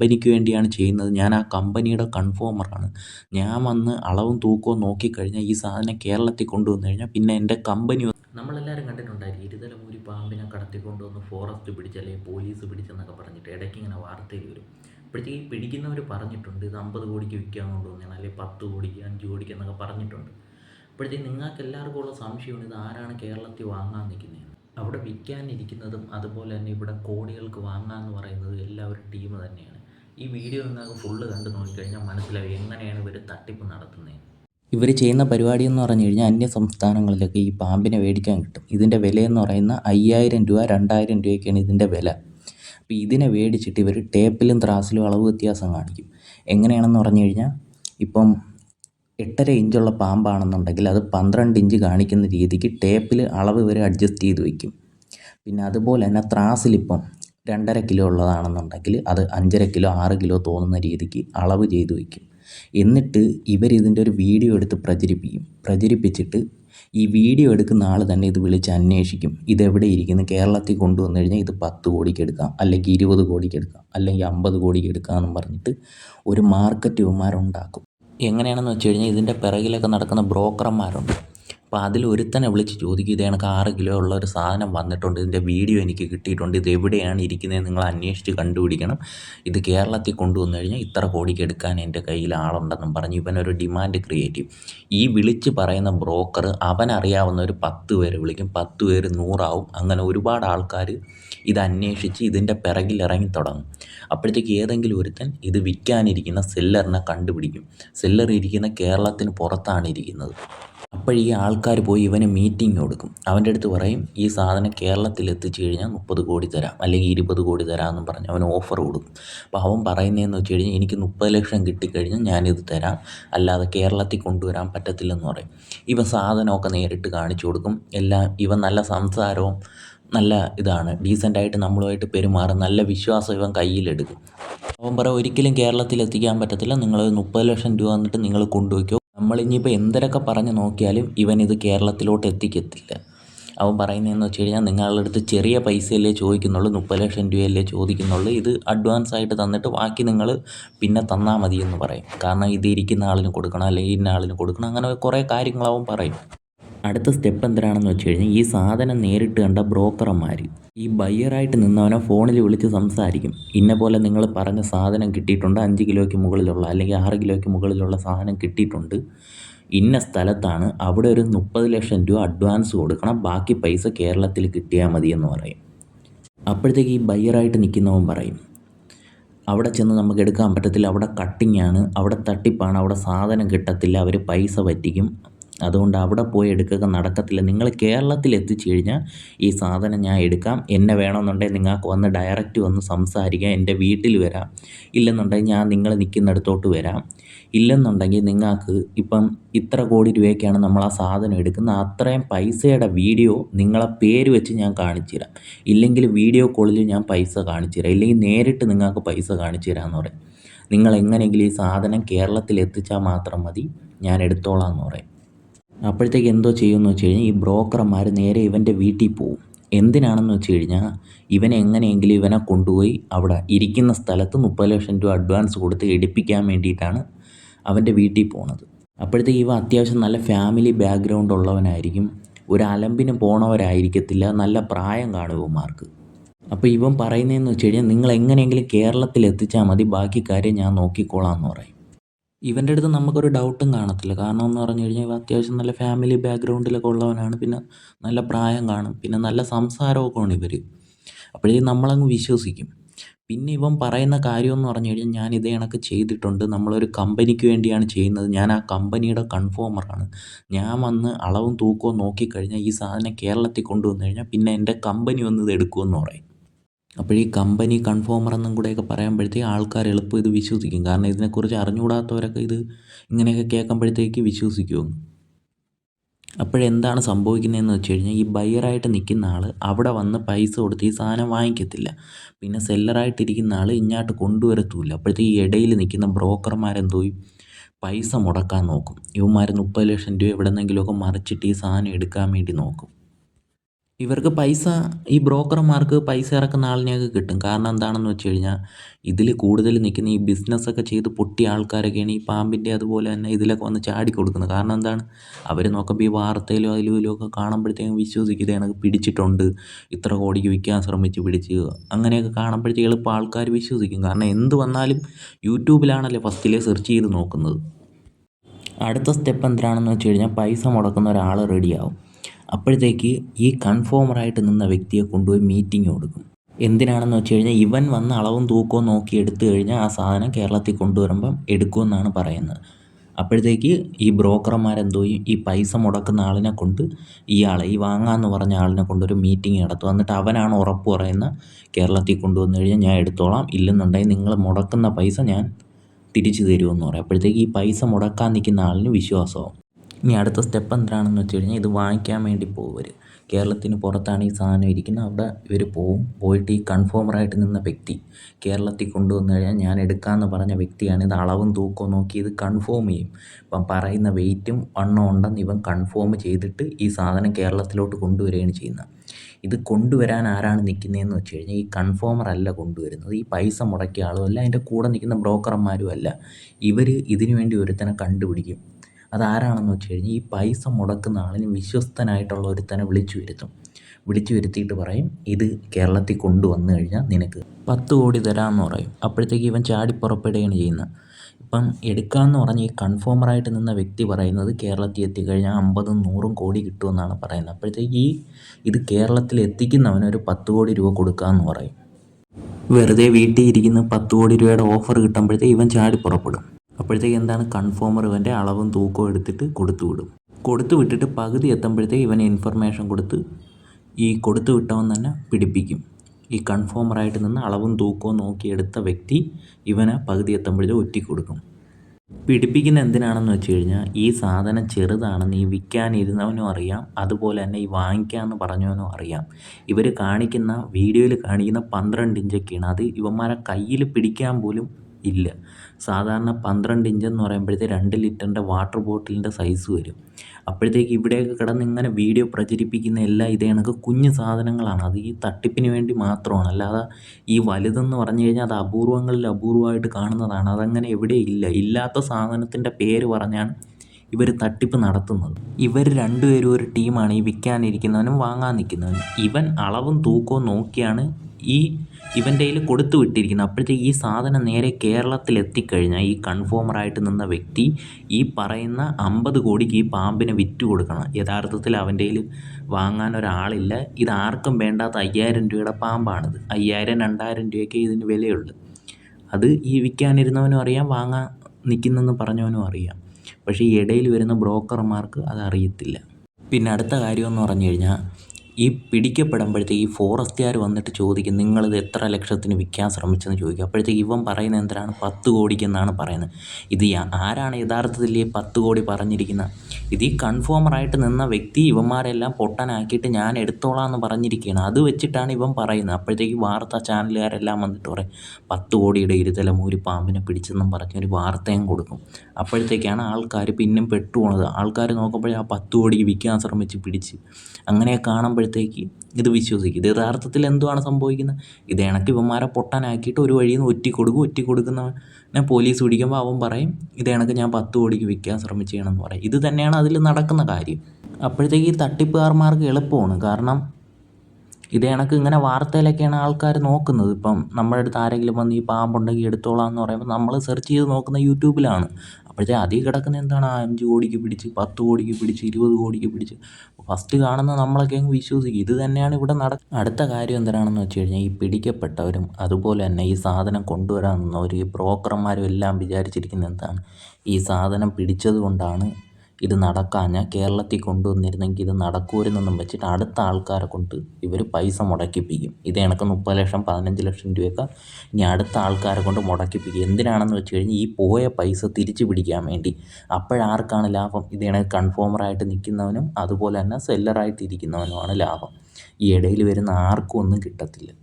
കമ്പനിക്ക് വേണ്ടിയാണ് ചെയ്യുന്നത്. ഞാൻ ആ കമ്പനിയുടെ കൺഫോമറാണ് ഞാൻ വന്ന് അളവും തൂക്കവും നോക്കിക്കഴിഞ്ഞാൽ ഈ സാധനം കേരളത്തിൽ കൊണ്ടുവന്നു കഴിഞ്ഞാൽ പിന്നെ എന്റെ കമ്പനി നമ്മളെല്ലാവരും കണ്ടിട്ടുണ്ടായിരിക്കും ഇരുതലമൂരി പാമ്പിനെ കടത്തിക്കൊണ്ട് വന്ന് ഫോറസ്റ്റ് പിടിച്ച് അല്ലെങ്കിൽ പോലീസ് പിടിച്ചെന്നൊക്കെ പറഞ്ഞിട്ട് ഇടയ്ക്ക് ഇങ്ങനെ വാർത്തയിൽ വരും. അപ്പോഴത്തേക്ക് ഈ പിടിക്കുന്നവർ പറഞ്ഞിട്ടുണ്ട് ഇത് അമ്പത് കോടിക്ക് വിൽക്കാൻ കൊണ്ടുവന്നാണ് അല്ലെങ്കിൽ പത്ത് കോടിക്ക് അഞ്ച് കോടിക്ക് എന്നൊക്കെ പറഞ്ഞിട്ടുണ്ട്. അപ്പോഴത്തേക്ക് നിങ്ങൾക്ക് എല്ലാവർക്കും ഉള്ള സംശയമാണ് ഇത് ആരാണ് കേരളത്തിൽ വാങ്ങാൻ നിൽക്കുന്നത് അവിടെ വിൽക്കാനിരിക്കുന്നതും അതുപോലെ തന്നെ ഇവിടെ കോടികൾക്ക് വാങ്ങാമെന്ന് പറയുന്നത് എല്ലാവരും ടീം തന്നെയാണ്. ഈ വീഡിയോ നിങ്ങൾക്ക് ഫുള്ള് കണ്ട് നോക്കിക്കഴിഞ്ഞാൽ മനസ്സിലാവും എങ്ങനെയാണ് ഇവർ തട്ടിപ്പ് നടത്തുന്നത് ഇവർ ചെയ്യുന്ന പരിപാടി എന്ന് പറഞ്ഞു കഴിഞ്ഞാൽ അന്യ സംസ്ഥാനങ്ങളിലൊക്കെ ഈ പാമ്പിനെ മേടിക്കാൻ കിട്ടും. ഇതിന്റെ വിലയെന്ന് പറയുന്ന അയ്യായിരം രൂപ രണ്ടായിരം രൂപയൊക്കെയാണ് ഇതിന്റെ വില. അപ്പോൾ ഇതിനെ മേടിച്ചിട്ട് ഇവർ ടേപ്പിലും ത്രാസിലും അളവ് വ്യത്യാസം കാണിക്കും. എങ്ങനെയാണെന്ന് പറഞ്ഞു കഴിഞ്ഞാൽ ഇപ്പം എട്ടര ഇഞ്ചുള്ള പാമ്പാണെന്നുണ്ടെങ്കിൽ അത് പന്ത്രണ്ട് ഇഞ്ച് കാണിക്കുന്ന രീതിക്ക് ടേപ്പിൽ അളവ് ഇവർ അഡ്ജസ്റ്റ് ചെയ്ത് വയ്ക്കും. പിന്നെ അതുപോലെ തന്നെ ത്രാസിലിപ്പം രണ്ടര കിലോ ഉള്ളതാണെന്നുണ്ടെങ്കിൽ അത് അഞ്ചര കിലോ ആറ് കിലോ തോന്നുന്ന രീതിക്ക് അളവ് ചെയ്തു വയ്ക്കും. എന്നിട്ട് ഇവർ ഇവരിതിന്റെ ഒരു വീഡിയോ എടുത്ത് പ്രചരിപ്പിക്കും. പ്രചരിപ്പിച്ചിട്ട് ഈ വീഡിയോ എടുക്കുന്ന ആൾ തന്നെ ഇത് വിളിച്ച് അന്വേഷിക്കും. ഇതെവിടെ ഇരിക്കുന്നു? കേരളത്തിൽ കൊണ്ടുവന്നു കഴിഞ്ഞാൽ ഇത് പത്ത് കോടിക്ക് എടുക്കാം അല്ലെങ്കിൽ ഇരുപത് കോടിക്ക് എടുക്കാം അല്ലെങ്കിൽ അമ്പത് കോടിക്ക് എടുക്കാം എന്ന് പറഞ്ഞിട്ട് ഒരു മാർക്കറ്റ് ഇവന്മാരുണ്ടാക്കും. എങ്ങനെയാണെന്ന് വെച്ച് കഴിഞ്ഞാൽ ഇതിന്റെ പിറകിലൊക്കെ നടക്കുന്ന ബ്രോക്കർമാരുണ്ട്. അപ്പോൾ അതിൽ ഒരുത്തനെ വിളിച്ച് ചോദിക്കും ഇതേ കണക്ക് ആറ് കിലോ ഉള്ള ഒരു സാധനം വന്നിട്ടുണ്ട് ഇതിന്റെ വീഡിയോ എനിക്ക് കിട്ടിയിട്ടുണ്ട് ഇത് എവിടെയാണ് ഇരിക്കുന്നത്? നിങ്ങൾ അന്വേഷിച്ച് കണ്ടുപിടിക്കണം. ഇത് കേരളത്തിൽ കൊണ്ടുവന്നു കഴിഞ്ഞാൽ ഇത്ര കോടിക്ക് എടുക്കാൻ എന്റെ കയ്യിൽ ആളുണ്ടെന്നും പറഞ്ഞ് ഇവനൊരു ഡിമാൻഡ് ക്രിയേറ്റ് ചെയ്യും ഈ വിളിച്ച് പറയുന്ന ബ്രോക്കർ അവനറിയാവുന്ന ഒരു പത്ത് പേര് വിളിക്കും പത്ത് പേര് നൂറാവും. അങ്ങനെ ഒരുപാട് ആൾക്കാർ ഇത് അന്വേഷിച്ച് ഇതിന്റെ പിറകിൽ ഇറങ്ങി തുടങ്ങും. അപ്പോഴത്തേക്ക് ഏതെങ്കിലും ഒരുത്തൻ ഇത് വിൽക്കാനിരിക്കുന്ന സെല്ലറിനെ കണ്ടുപിടിക്കും. സെല്ലർ ഇരിക്കുന്ന കേരളത്തിന് പുറത്താണ് ഇരിക്കുന്നത്. അപ്പോൾ ഈ ആൾക്കാർ പോയി ഇവന് മീറ്റിംഗ് കൊടുക്കും. അവന്റെ അടുത്ത് പറയും ഈ സാധനം കേരളത്തിൽ എത്തിച്ചു കഴിഞ്ഞാൽ മുപ്പത് കോടി തരാം അല്ലെങ്കിൽ ഇരുപത് കോടി തരാമെന്നും പറഞ്ഞ് അവൻ ഓഫർ കൊടുക്കും. അപ്പോൾ അവൻ പറയുന്നതെന്ന് വെച്ച് കഴിഞ്ഞാൽ എനിക്ക് മുപ്പത് ലക്ഷം കിട്ടിക്കഴിഞ്ഞാൽ ഞാനിത് തരാം അല്ലാതെ കേരളത്തിൽ കൊണ്ടുവരാൻ പറ്റത്തില്ലെന്ന് പറയും. ഇവ സാധനമൊക്കെ നേരിട്ട് കാണിച്ചു കൊടുക്കും. എല്ലാം ഇവൻ നല്ല സംസാരവും നല്ല ഇതാണ്. ഡീസന്റായിട്ട് നമ്മളുമായിട്ട് പെരുമാറും. നല്ല വിശ്വാസം ഇവൻ കയ്യിലെടുക്കും. അവൻ പറയും ഒരിക്കലും കേരളത്തിൽ എത്തിക്കാൻ പറ്റത്തില്ല. നിങ്ങൾ മുപ്പത് ലക്ഷം രൂപ വന്നിട്ട് നിങ്ങൾ കൊണ്ടുപോയിക്കോ. നമ്മളിനിയിപ്പോൾ എന്തരൊക്കെ പറഞ്ഞു നോക്കിയാലും ഇവൻ ഇത് കേരളത്തിലോട്ട് എത്തിക്കത്തില്ല. അവൻ പറയുന്നതെന്ന് വെച്ച് കഴിഞ്ഞാൽ നിങ്ങളുടെ അടുത്ത് ചെറിയ പൈസയല്ലേ ചോദിക്കുന്നുള്ളൂ മുപ്പത് ലക്ഷം രൂപയല്ലേ ചോദിക്കുന്നുള്ളൂ. ഇത് അഡ്വാൻസ് ആയിട്ട് തന്നിട്ട് ബാക്കി നിങ്ങൾ പിന്നെ തന്നാൽ മതി എന്ന് പറയും. കാരണം ഇത് ഇരിക്കുന്ന ആളിന് കൊടുക്കണം അല്ലെങ്കിൽ ഇന്ന ആളിന് കൊടുക്കണം അങ്ങനെ കുറേ കാര്യങ്ങളാവും പറയും. അടുത്ത സ്റ്റെപ്പ് എന്തിനാണെന്ന് വെച്ച് കഴിഞ്ഞാൽ ഈ സാധനം നേരിട്ട് കണ്ട ബ്രോക്കർമാർ ഈ ബയ്യറായിട്ട് നിന്നവനെ ഫോണിൽ വിളിച്ച് സംസാരിക്കും. ഇന്ന പോലെ നിങ്ങൾ പറഞ്ഞ സാധനം കിട്ടിയിട്ടുണ്ട് അഞ്ച് കിലോയ്ക്ക് മുകളിലുള്ള അല്ലെങ്കിൽ ആറ് കിലോയ്ക്ക് മുകളിലുള്ള സാധനം കിട്ടിയിട്ടുണ്ട്. ഇന്ന സ്ഥലത്താണ് അവിടെ ഒരു മുപ്പത് ലക്ഷം രൂപ അഡ്വാൻസ് കൊടുക്കണം ബാക്കി പൈസ കേരളത്തിൽ കിട്ടിയാൽ മതി എന്ന് പറയും. അപ്പോഴത്തേക്ക് ഈ ബയ്യറായിട്ട് നിൽക്കുന്നവൻ പറയും അവിടെ ചെന്ന് നമുക്ക് എടുക്കാൻ പറ്റത്തില്ല അവിടെ കട്ടിങ്ങാണ് അവിടെ തട്ടിപ്പാണ് അവിടെ സാധനം കിട്ടത്തില്ല അവർ പൈസ പറ്റിക്കും. അതുകൊണ്ട് അവിടെ പോയി എടുക്കുക നടക്കത്തില്ല. നിങ്ങൾ കേരളത്തിൽ എത്തിച്ചു കഴിഞ്ഞാൽ ഈ സാധനം ഞാൻ എടുക്കാം. എന്നെ വേണമെന്നുണ്ടെങ്കിൽ നിങ്ങൾക്ക് വന്ന് ഡയറക്റ്റ് വന്ന് സംസാരിക്കാം. എന്റെ വീട്ടിൽ വരാം. ഇല്ലെന്നുണ്ടെങ്കിൽ ഞാൻ നിങ്ങൾ നിൽക്കുന്നിടത്തോട്ട് വരാം. ഇല്ലെന്നുണ്ടെങ്കിൽ നിങ്ങൾക്ക് ഇപ്പം ഇത്ര കോടി രൂപയ്ക്കാണ് നമ്മൾ ആ സാധനം എടുക്കുന്നത്. അത്രയും പൈസയുടെ വീഡിയോ നിങ്ങളെ പേര് വെച്ച് ഞാൻ കാണിച്ചു തരാം. ഇല്ലെങ്കിൽ വീഡിയോ കോളിൽ ഞാൻ പൈസ കാണിച്ചു തരാം. ഇല്ലെങ്കിൽ നേരിട്ട് നിങ്ങൾക്ക് പൈസ കാണിച്ചു തരാമെന്ന് പറയും. നിങ്ങൾ എങ്ങനെയെങ്കിലും ഈ സാധനം കേരളത്തിൽ എത്തിച്ചാൽ മാത്രം മതി. ഞാൻ എടുത്തോളാം എന്ന് പറയും. അപ്പോഴത്തേക്ക് എന്തോ ചെയ്യുമെന്ന് വെച്ച് കഴിഞ്ഞാൽ ഈ ബ്രോക്കർമാർ നേരെ ഇവന്റെ വീട്ടിൽ പോവും. എന്തിനാണെന്ന് വെച്ച് കഴിഞ്ഞാൽ ഇവനെ എങ്ങനെയെങ്കിലും ഇവനെ കൊണ്ടുപോയി അവിടെ ഇരിക്കുന്ന സ്ഥലത്ത് മുപ്പത് ലക്ഷം രൂപ അഡ്വാൻസ് കൊടുത്ത് എടുപ്പിക്കാൻ വേണ്ടിയിട്ടാണ് അവന്റെ വീട്ടിൽ പോണത്. അപ്പോഴത്തേക്ക് ഇവ അത്യാവശ്യം നല്ല ഫാമിലി ബാക്ക്ഗ്രൗണ്ട് ഉള്ളവനായിരിക്കും. ഒരു അലമ്പിന് പോണവരായിരിക്കത്തില്ല. നല്ല പ്രായം കാണും ഇവന്മാർക്ക് അപ്പോൾ ഇവൻ പറയുന്നതെന്ന് വെച്ച് കഴിഞ്ഞാൽ നിങ്ങൾ എങ്ങനെയെങ്കിലും കേരളത്തിൽ എത്തിച്ചാൽ മതി. ബാക്കി കാര്യം ഞാൻ നോക്കിക്കോളാം എന്ന് പറയും. ഇവന്റെ അടുത്ത് നമുക്കൊരു ഡൗട്ടും കാണത്തില്ല. കാരണം എന്ന് പറഞ്ഞു കഴിഞ്ഞാൽ അത്യാവശ്യം നല്ല ഫാമിലി ബാക്ക്ഗ്രൗണ്ടിലൊക്കെ ഉള്ളവനാണ്. പിന്നെ നല്ല പ്രായം കാണും. പിന്നെ നല്ല സംസാരമൊക്കെ ആണ് ഇവർ അപ്പോഴേ നമ്മളങ്ങ് വിശ്വസിക്കും. പിന്നെ ഇവൻ പറയുന്ന കാര്യം എന്ന് പറഞ്ഞു കഴിഞ്ഞാൽ ഞാൻ ഇതേ കണക്ക് ചെയ്തിട്ടുണ്ട്. നമ്മളൊരു കമ്പനിക്ക് വേണ്ടിയാണ് ചെയ്യുന്നത്. ഞാൻ ആ കമ്പനിയുടെ കൺഫോമറാണ് ഞാൻ വന്ന് അളവും തൂക്കവും നോക്കിക്കഴിഞ്ഞാൽ ഈ സാധനം കേരളത്തിൽ കൊണ്ടുവന്നു കഴിഞ്ഞാൽ പിന്നെ എന്റെ കമ്പനി വന്ന് ഇത് എടുക്കുമെന്ന് പറയും. അപ്പോൾ ഈ കമ്പനി കൺഫോമർ എന്നും കൂടെയൊക്കെ പറയുമ്പോഴത്തേക്ക് ആൾക്കാർ എളുപ്പം ഇത് വിശ്വസിക്കും. കാരണം ഇതിനെക്കുറിച്ച് അറിഞ്ഞുകൂടാത്തവരൊക്കെ ഇത് ഇങ്ങനെയൊക്കെ കേൾക്കുമ്പോഴത്തേക്ക് വിശ്വസിക്കും അപ്പോഴെന്താണ് സംഭവിക്കുന്നതെന്ന് വെച്ച് കഴിഞ്ഞാൽ ഈ ബയ്യറായിട്ട് നിൽക്കുന്ന ആൾ അവിടെ വന്ന് പൈസ കൊടുത്ത് ഈ സാധനം വാങ്ങിക്കത്തില്ല. പിന്നെ സെല്ലറായിട്ടിരിക്കുന്ന ആൾ ഇങ്ങോട്ട് കൊണ്ടുവരത്തുമില്ല. അപ്പോഴത്തേക്ക് ഈ ഇടയിൽ നിൽക്കുന്ന ബ്രോക്കർമാരെന്തോ പൈസ മുടക്കാൻ നോക്കും. ഇവന്മാർ മുപ്പത് ലക്ഷം രൂപ എവിടെ നിന്നെങ്കിലുമൊക്കെ മറിച്ചിട്ട് ഈ സാധനം എടുക്കാൻ വേണ്ടി നോക്കും. ഇവർക്ക് പൈസ ഈ ബ്രോക്കർമാർക്ക് പൈസ ഇറക്കുന്ന ആളിനെയൊക്കെ കിട്ടും. കാരണം എന്താണെന്ന് വെച്ച് കഴിഞ്ഞാൽ ഇതിൽ കൂടുതൽ നിൽക്കുന്ന ഈ ബിസിനസ്സൊക്കെ ചെയ്ത് പൊട്ടിയ ആൾക്കാരൊക്കെയാണ് ഈ പാമ്പിന്റെ അതുപോലെ തന്നെ ഇതിലൊക്കെ വന്ന് ചാടി കൊടുക്കുന്നത്. കാരണം എന്താണ്? അവർ നോക്കുമ്പോൾ ഈ വാർത്തയിലോ അതിലും ഒക്കെ കാണുമ്പോഴത്തേക്കും വിശ്വസിക്കുന്നത് എനിക്ക് പിടിച്ചിട്ടുണ്ട്. ഇത്ര കോടിക്ക് വിൽക്കാൻ ശ്രമിച്ച് പിടിച്ച് അങ്ങനെയൊക്കെ കാണുമ്പോഴത്തേക്ക് എളുപ്പം ആൾക്കാർ വിശ്വസിക്കും. കാരണം എന്ത് വന്നാലും യൂട്യൂബിലാണല്ലോ ഫസ്റ്റിലെ സെർച്ച് ചെയ്ത് നോക്കുന്നത്. അടുത്ത സ്റ്റെപ്പ് എന്തിനാണെന്ന് വെച്ച് കഴിഞ്ഞാൽ പൈസ മുടക്കുന്ന ഒരാൾ റെഡിയാവും അപ്പോഴത്തേക്ക് ഈ കൺഫോമറായിട്ട് നിന്ന വ്യക്തിയെ കൊണ്ടുപോയി മീറ്റിംഗ് കൊടുക്കും. എന്തിനാണെന്ന് വെച്ച് കഴിഞ്ഞാൽ ഇവൻ വന്ന് അളവും തൂക്കവും നോക്കി എടുത്തു കഴിഞ്ഞാൽ ആ സാധനം കേരളത്തിൽ കൊണ്ടുവരുമ്പം എടുക്കുമെന്നാണ് പറയുന്നത്. അപ്പോഴത്തേക്ക് ഈ ബ്രോക്കർമാരെന്തോ ഈ പൈസ മുടക്കുന്ന ആളിനെ കൊണ്ട് ഇയാളെ ഈ വാങ്ങാമെന്ന് പറഞ്ഞ ആളിനെ കൊണ്ടൊരു മീറ്റിംഗ് നടത്തും. എന്നിട്ട് അവനാണ് ഉറപ്പ് പറയുന്ന കേരളത്തിൽ കൊണ്ടുവന്നു കഴിഞ്ഞാൽ ഞാൻ എടുത്തോളാം ഇല്ലെന്നുണ്ടെങ്കിൽ നിങ്ങൾ മുടക്കുന്ന പൈസ ഞാൻ തിരിച്ചു തരുമെന്ന് പറയും. അപ്പോഴത്തേക്ക് ഈ പൈസ മുടക്കാൻ നിൽക്കുന്ന ആളിന് വിശ്വാസമാവും. ഇനി അടുത്ത സ്റ്റെപ്പ് എന്താണെന്ന് വെച്ച് കഴിഞ്ഞാൽ ഇത് വാങ്ങിക്കാൻ വേണ്ടി പോകും ഇവർ കേരളത്തിന് പുറത്താണ് ഈ സാധനം ഇരിക്കുന്നത്. അവിടെ ഇവർ പോവും. പോയിട്ട് ഈ കൺഫോമറായിട്ട് നിന്ന വ്യക്തി കേരളത്തിൽ കൊണ്ടുവന്നു കഴിഞ്ഞാൽ ഞാൻ എടുക്കാമെന്ന് പറഞ്ഞ വ്യക്തിയാണ്. ഇത് അളവും തൂക്കവും നോക്കി ഇത് കൺഫേം ചെയ്യും. ഇപ്പം പറയുന്ന വെയിറ്റും വണ്ണം ഉണ്ടെന്ന് ഇവൻ കൺഫേം ചെയ്തിട്ട് ഈ സാധനം കേരളത്തിലോട്ട് കൊണ്ടുവരികയാണ് ചെയ്യുന്നത്. ഇത് കൊണ്ടുവരാൻ ആരാണ് നിൽക്കുന്നതെന്ന് വെച്ച് കഴിഞ്ഞാൽ ഈ കൺഫോമർ അല്ല കൊണ്ടുവരുന്നത്. ഈ പൈസ മുടക്കിയ ആളുമല്ല അതിന്റെ കൂടെ നിൽക്കുന്ന ബ്രോക്കർമാരും അല്ല. ഇവർ ഇതിനു വേണ്ടി ഒരുത്തനെ കണ്ടുപിടിക്കും. അതാരാണെന്ന് വെച്ച് കഴിഞ്ഞാൽ ഈ പൈസ മുടക്കുന്ന ആളിന് വിശ്വസ്തനായിട്ടുള്ള ഒരുത്തനെ വിളിച്ചു വരുത്തും. വിളിച്ചു വരുത്തിയിട്ട് പറയും ഇത് കേരളത്തിൽ കൊണ്ടുവന്നു കഴിഞ്ഞാൽ നിനക്ക് പത്ത് കോടി തരാമെന്ന് പറയും. അപ്പോഴത്തേക്ക് ഇവൻ ചാടി പുറപ്പെടുകയാണ് ചെയ്യുന്നത്. ഇപ്പം എടുക്കാമെന്ന് പറഞ്ഞ് ഈ കൺഫോമറായിട്ട് നിന്ന വ്യക്തി പറയുന്നത് കേരളത്തിൽ എത്തിക്കഴിഞ്ഞാൽ അമ്പതും നൂറും കോടി കിട്ടുമെന്നാണ് പറയുന്നത്. അപ്പോഴത്തേക്ക് ഈ ഇത് കേരളത്തിൽ എത്തിക്കുന്നവന് ഒരു പത്ത് കോടി രൂപ കൊടുക്കാമെന്ന് പറയും. വെറുതെ വീട്ടിൽ ഇരിക്കുന്ന പത്ത് കോടി രൂപയുടെ ഓഫർ കിട്ടുമ്പോഴത്തേക്ക് ഇവൻ ചാടി പുറപ്പെടും. അപ്പോഴത്തേക്ക് എന്താണ് കൺഫോമർ ഇവന്റെ അളവും തൂക്കവും എടുത്തിട്ട് കൊടുത്തു വിടും. കൊടുത്തു വിട്ടിട്ട് പകുതി എത്തുമ്പോഴത്തേക്ക് ഇവന് ഇൻഫർമേഷൻ കൊടുത്ത് ഈ കൊടുത്തു വിട്ടവൻ തന്നെ പിടിപ്പിക്കും. ഈ കൺഫോമറായിട്ട് നിന്ന് അളവും തൂക്കവും നോക്കിയെടുത്ത വ്യക്തി ഇവനെ പകുതി എത്തുമ്പോഴത്തേക്ക് ഒറ്റി കൊടുക്കും. പിടിപ്പിക്കുന്ന എന്തിനാണെന്ന് വെച്ച് കഴിഞ്ഞാൽ ഈ സാധനം ചെറുതാണെന്ന് ഈ വിൽക്കാനിരുന്നവനും അറിയാം അതുപോലെ തന്നെ ഈ വാങ്ങിക്കാമെന്ന് പറഞ്ഞവനും അറിയാം. ഇവർ കാണിക്കുന്ന വീഡിയോയിൽ കാണിക്കുന്ന പന്ത്രണ്ട് ഇഞ്ചൊക്കെയാണ്. അത് ഇവന്മാരെ കയ്യിൽ പിടിക്കാൻ പോലും ഇല്ല. സാധാരണ പന്ത്രണ്ട് ഇഞ്ചെന്ന് പറയുമ്പോഴത്തേക്ക് രണ്ട് ലിറ്ററിന്റെ വാട്ടർ ബോട്ടിലിന്റെ സൈസ് വരും. അപ്പോഴത്തേക്ക് ഇവിടെയൊക്കെ കിടന്ന് ഇങ്ങനെ വീഡിയോ പ്രചരിപ്പിക്കുന്ന എല്ലാ ഇതേ കണക്ക് കുഞ്ഞു സാധനങ്ങളാണ്. അത് ഈ തട്ടിപ്പിന് വേണ്ടി മാത്രമാണ്. അല്ലാതെ ഈ വലുതെന്ന് പറഞ്ഞു കഴിഞ്ഞാൽ അത് അപൂർവങ്ങളിൽ അപൂർവമായിട്ട് കാണുന്നതാണ്. അതങ്ങനെ എവിടെയും ഇല്ല. ഇല്ലാത്ത സാധനത്തിന്റെ പേര് പറഞ്ഞാണ് ഇവർ തട്ടിപ്പ് നടത്തുന്നത്. ഇവർ രണ്ടുപേരും ഒരു ടീമാണ് ഈ വിൽക്കാനിരിക്കുന്നവനും വാങ്ങാൻ നിൽക്കുന്നവനും. ഇവൻ അളവും തൂക്കവും നോക്കിയാണ് ഈ ഇവന്റെ കയ്യിൽ കൊടുത്തു വിട്ടിരിക്കുന്നത് അപ്പോഴത്തേക്ക് ഈ സാധനം നേരെ കേരളത്തിൽ എത്തിക്കഴിഞ്ഞാൽ ഈ കൺഫോമറായിട്ട് നിന്ന വ്യക്തി ഈ പറയുന്ന അമ്പത് കോടിക്ക് ഈ പാമ്പിനെ വിറ്റ് കൊടുക്കണം. യഥാർത്ഥത്തിൽ അവന്റെ കയ്യിൽ വാങ്ങാൻ ഒരാളില്ല. ഇത് ആർക്കും വേണ്ടാത്ത അയ്യായിരം രൂപയുടെ പാമ്പാണിത്. അയ്യായിരം രണ്ടായിരം രൂപയ്ക്ക് ഇതിന് വിലയുള്ളൂ. അത് ഈ വിൽക്കാനിരുന്നവനും അറിയാം വാങ്ങാൻ നിൽക്കുന്നെന്ന് പറഞ്ഞവനും അറിയാം. പക്ഷേ ഈ ഇടയിൽ വരുന്ന ബ്രോക്കർമാർക്ക് അത് അറിയത്തില്ല. പിന്നെ അടുത്ത കാര്യമെന്ന് പറഞ്ഞു കഴിഞ്ഞാൽ ഈ പിടിക്കപ്പെടുമ്പോഴത്തേക്ക് ഈ ഫോറസ്റ്റുകാർ വന്നിട്ട് ചോദിക്കും നിങ്ങളിത് എത്ര ലക്ഷത്തിന് വിൽക്കാൻ ശ്രമിച്ചെന്ന് ചോദിക്കും. അപ്പോഴത്തേക്ക് ഇവൻ പറയുന്നത് എന്തിനാണ്? പത്ത് കോടിക്കെന്നാണ് പറയുന്നത്. ഇത് ആരാണ് യഥാർത്ഥത്തിൽ ഈ പത്ത് കോടി പറഞ്ഞിരിക്കുന്നത് ഇത് ഈ കൺഫോമറായിട്ട് നിന്ന വ്യക്തി ഇവന്മാരെല്ലാം പൊട്ടനാക്കിയിട്ട് ഞാൻ എടുത്തോളാം എന്ന് പറഞ്ഞിരിക്കുകയാണ്. അത് വെച്ചിട്ടാണ് ഇവൻ പറയുന്നത്. അപ്പോഴത്തേക്ക് വാർത്താ ചാനലുകാരെല്ലാം വന്നിട്ട് പറയും പത്ത് കോടിയുടെ ഇരുതല മൂരി പാമ്പിനെ പിടിച്ചെന്നും പറഞ്ഞൊരു വാർത്തയും കൊടുക്കും. അപ്പോഴത്തേക്കാണ് ആൾക്കാർ പിന്നെയും പെട്ടുപോണത് ആൾക്കാർ നോക്കുമ്പോഴേ ആ പത്ത് കോടിക്ക് വിൽക്കാൻ ശ്രമിച്ച് പിടിച്ച്. അങ്ങനെ കാണുമ്പോഴത്തേക്ക് ഇത് വിശ്വസിക്കും. ഇത് യഥാർത്ഥത്തിൽ എന്തുവാണ് സംഭവിക്കുന്നത്? ഇത് ഇണക്ക് ഇവന്മാരെ പൊട്ടാനാക്കിയിട്ട് ഒരു വഴിയിൽ നിന്ന് ഒറ്റി കൊടുക്കും. ഒറ്റി കൊടുക്കുന്നവനെ പോലീസ് പിടിക്കുമ്പോൾ അവൻ പറയും ഇത് ഇണക്ക് ഞാൻ പത്ത് കോടിക്ക് വിൽക്കാൻ ശ്രമിച്ചതാണെന്ന് പറയും. ഇത് തന്നെയാണ് അതിൽ നടക്കുന്ന കാര്യം. അപ്പോഴത്തേക്ക് ഈ തട്ടിപ്പുകാർമാർക്ക് എളുപ്പമാണ്. കാരണം ഇത് കണക്ക് ഇങ്ങനെ വാർത്തയിലൊക്കെയാണ് ആൾക്കാർ നോക്കുന്നത്. ഇപ്പം നമ്മുടെ അടുത്ത് ആരെങ്കിലും വന്ന് ഈ പാമ്പുണ്ടെങ്കിൽ എടുത്തോളാം എന്ന് പറയുമ്പോൾ നമ്മൾ സെർച്ച് ചെയ്ത് നോക്കുന്ന യൂട്യൂബിലാണ്. അപ്പോഴത്തെ അതിൽ കിടക്കുന്ന എന്താണ്? അഞ്ച് കോടിക്ക് പിടിച്ച് പത്ത് കോടിക്ക് പിടിച്ച് ഇരുപത് കോടിക്ക് പിടിച്ച്. ഫസ്റ്റ് കാണുന്ന നമ്മളൊക്കെ അങ്ങ് വിശ്വസിക്കും. ഇത് തന്നെയാണ് ഇവിടെ നട അടുത്ത കാര്യം എന്തിനാണെന്ന് വെച്ച് കഴിഞ്ഞാൽ ഈ പിടിക്കപ്പെട്ടവരും അതുപോലെ തന്നെ ഈ സാധനം കൊണ്ടുവരാൻ നിന്നവർ ഈ ബ്രോക്കർമാരും എല്ലാം വിചാരിച്ചിരിക്കുന്നത് എന്താണ്? ഈ സാധനം പിടിച്ചത് കൊണ്ടാണ് ഇത് നടക്കാഞ്ഞാൽ കേരളത്തിൽ കൊണ്ടുവന്നിരുന്നെങ്കിൽ ഇത് നടക്കുമായിരുന്നെന്നും വെച്ചിട്ട് അടുത്ത ആൾക്കാരെ കൊണ്ട് ഇവർ പൈസ മുടക്കിപ്പിക്കും. ഇത് കണക്ക് മുപ്പത് ലക്ഷം പതിനഞ്ച് ലക്ഷം രൂപയൊക്കെ ഇനി അടുത്ത ആൾക്കാരെ കൊണ്ട് മുടക്കിപ്പിക്കും. എന്തിനാണെന്ന് വെച്ച് കഴിഞ്ഞാൽ ഈ പോയ പൈസ തിരിച്ചു പിടിക്കാൻ വേണ്ടി. അപ്പോഴാർക്കാണ് ലാഭം? ഇത് കണക്ക് കൺഫോമറായിട്ട് നിൽക്കുന്നവനും അതുപോലെ തന്നെ സെല്ലറായിട്ട് ഇരിക്കുന്നവനുമാണ് ലാഭം. ഈ ഇടയിൽ വരുന്ന ആർക്കും ഒന്നും കിട്ടത്തില്ല.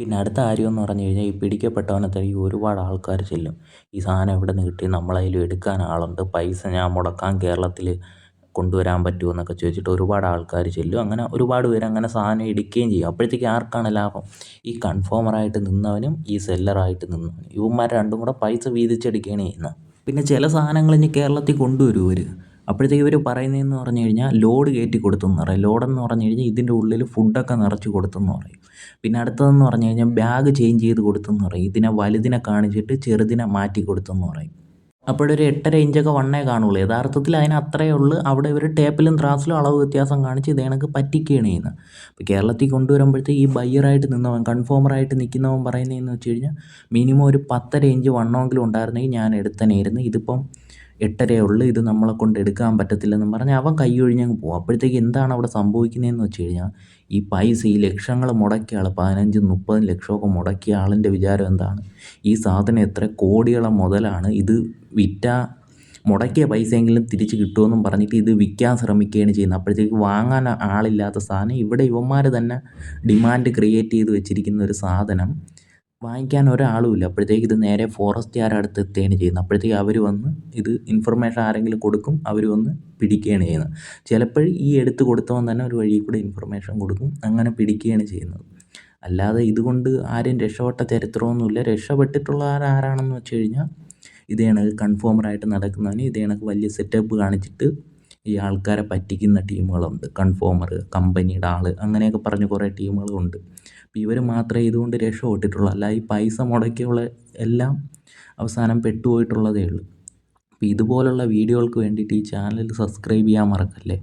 പിന്നെ അടുത്ത കാര്യം എന്ന് പറഞ്ഞു കഴിഞ്ഞാൽ ഈ പിടിക്കപ്പെട്ടവനെ ഒരുപാട് ആൾക്കാർ ചെല്ലും. ഈ സാധനം എവിടെ നിന്ന് കിട്ടി? നമ്മളതിൽ എടുക്കാൻ ആളുണ്ട്. പൈസ ഞാൻ മുടക്കാൻ കേരളത്തിൽ കൊണ്ടുവരാൻ പറ്റുമോ എന്നൊക്കെ ചോദിച്ചിട്ട് ഒരുപാട് ആൾക്കാർ ചെല്ലും. അങ്ങനെ ഒരുപാട് പേര് അങ്ങനെ സാധനം എടുക്കുകയും ചെയ്യും. അപ്പോഴത്തേക്ക് ആർക്കാണ് ലാഭം? ഈ കൺഫോമറായിട്ട് നിന്നവനും ഈ സെല്ലറായിട്ട് നിന്നവനും. ഇവന്മാർ രണ്ടും കൂടെ പൈസ വീതിച്ചെടുക്കുകയാണ് ചെയ്യുന്നത്. പിന്നെ ചില സാധനങ്ങൾ ഇനി കേരളത്തിൽ കൊണ്ടുവരും ഇവർ അപ്പോഴത്തേക്ക് ഇവർ പറയുന്നതെന്ന് പറഞ്ഞു കഴിഞ്ഞാൽ ലോഡ് കയറ്റി കൊടുത്തെന്ന് പറയും. ലോഡെന്ന് പറഞ്ഞു കഴിഞ്ഞാൽ ഇതിന്റെ ഉള്ളിൽ ഫുഡൊക്കെ നിറച്ച് കൊടുത്തെന്ന് പറയും. പിന്നെ അടുത്തതെന്ന് പറഞ്ഞു കഴിഞ്ഞാൽ ബാഗ് ചേഞ്ച് ചെയ്ത് കൊടുത്തെന്ന് പറയും. ഇതിനെ വലുതിനെ കാണിച്ചിട്ട് ചെറുതിനെ മാറ്റി കൊടുത്തെന്ന് പറയും. അപ്പോഴൊരു എട്ടര ഇഞ്ചൊക്കെ വണ്ണേ കാണുള്ളൂ. യഥാർത്ഥത്തിൽ അതിന് അത്രയേ ഉള്ളൂ. അവിടെ ഇവർ ടേപ്പിലും ത്രാസിലും അളവ് വ്യത്യാസം കാണിച്ച് ഇതേണക്ക് പറ്റിക്കുകയാണ് ചെയ്യുന്നത്. അപ്പോൾ കേരളത്തിൽ കൊണ്ടുവരുമ്പോഴത്തേക്ക് ഈ ബയ്യറായിട്ട് നിന്നവൻ കൺഫോമറായിട്ട് നിൽക്കുന്നവൻ പറയുന്നതെന്ന് വെച്ച് കഴിഞ്ഞാൽ മിനിമം ഒരു പത്തര ഇഞ്ച് വണ്ണമെങ്കിലും ഉണ്ടായിരുന്നെങ്കിൽ ഞാൻ എടുത്തനായിരുന്നു. ഇതിപ്പം എട്ടരയേ ഉള്ളൂ ഇത് നമ്മളെ കൊണ്ട് എടുക്കാൻ പറ്റത്തില്ലെന്നും പറഞ്ഞ് അവൻ കൈ ഒഴിഞ്ഞങ്ങ് പോകും അപ്പോഴത്തേക്ക് എന്താണ് അവിടെ സംഭവിക്കുന്നതെന്ന് വെച്ച് കഴിഞ്ഞാൽ ഈ പൈസ ഈ ലക്ഷങ്ങൾ മുടക്കിയ ആൾ പതിനഞ്ചും മുപ്പതും ലക്ഷമൊക്കെ മുടക്കിയ ആളിന്റെ വിചാരം എന്താണ്? ഈ സാധനം എത്ര കോടികളെ മുതലാണ് ഇത് വിറ്റ മുടക്കിയ പൈസയെങ്കിലും തിരിച്ച് കിട്ടുമെന്നും പറഞ്ഞിട്ട് ഇത് വിൽക്കാൻ ശ്രമിക്കുകയാണ് ചെയ്യുന്നത്. അപ്പോഴത്തേക്ക് വാങ്ങാൻ ആളില്ലാത്ത സാധനം. ഇവിടെ ഇവന്മാർ തന്നെ ഡിമാൻഡ് ക്രിയേറ്റ് ചെയ്ത് വെച്ചിരിക്കുന്ന ഒരു സാധനം വാങ്ങിക്കാൻ ഒരാളുമില്ല അപ്പോഴത്തേക്ക് ഇത് നേരെ ഫോറസ്റ്റുകാരുടെ അടുത്ത് എത്തുകയാണ് ചെയ്യുന്നത്. അപ്പോഴത്തേക്ക് അവർ വന്ന് ഇത് ഇൻഫർമേഷൻ ആരെങ്കിലും കൊടുക്കും അവർ വന്ന് പിടിക്കുകയാണ് ചെയ്യുന്നത്. ചിലപ്പോൾ ഈ എടുത്ത് കൊടുത്തവൻ തന്നെ ഒരു വഴിയിൽ കൂടെ ഇൻഫർമേഷൻ കൊടുക്കും അങ്ങനെ പിടിക്കുകയാണ് ചെയ്യുന്നത്. അല്ലാതെ ഇതുകൊണ്ട് ആരും രക്ഷപ്പെട്ട ചരിത്രമൊന്നുമില്ല. രക്ഷപ്പെട്ടിട്ടുള്ള ആരാണെന്ന് വെച്ച് കഴിഞ്ഞാൽ ഇതേ കണക്ക് കൺഫോമറായിട്ട് നടക്കുന്നവന് ഇതേ കണക്ക് വലിയ സെറ്റപ്പ് കാണിച്ചിട്ട് ഈ ആൾക്കാരെ പറ്റിക്കുന്ന ടീമുകളുണ്ട് കൺഫോമർ കമ്പനിയുടെ ആൾ അങ്ങനെയൊക്കെ പറഞ്ഞ് കുറേ ടീമുകളുണ്ട് അപ്പോൾ ഇവർ മാത്രമേ ഇതുകൊണ്ട് രക്ഷപ്പെട്ടിട്ടുള്ളൂ. അല്ല ഈ പൈസ മുടക്കിയുള്ള എല്ലാം അവസാനം പെട്ടുപോയിട്ടുള്ളതേ ഉള്ളൂ. അപ്പോൾ ഇതുപോലുള്ള വീഡിയോകൾക്ക് വേണ്ടിയിട്ട് ഈ ചാനൽ സബ്സ്ക്രൈബ് ചെയ്യാൻ മറക്കല്ലേ?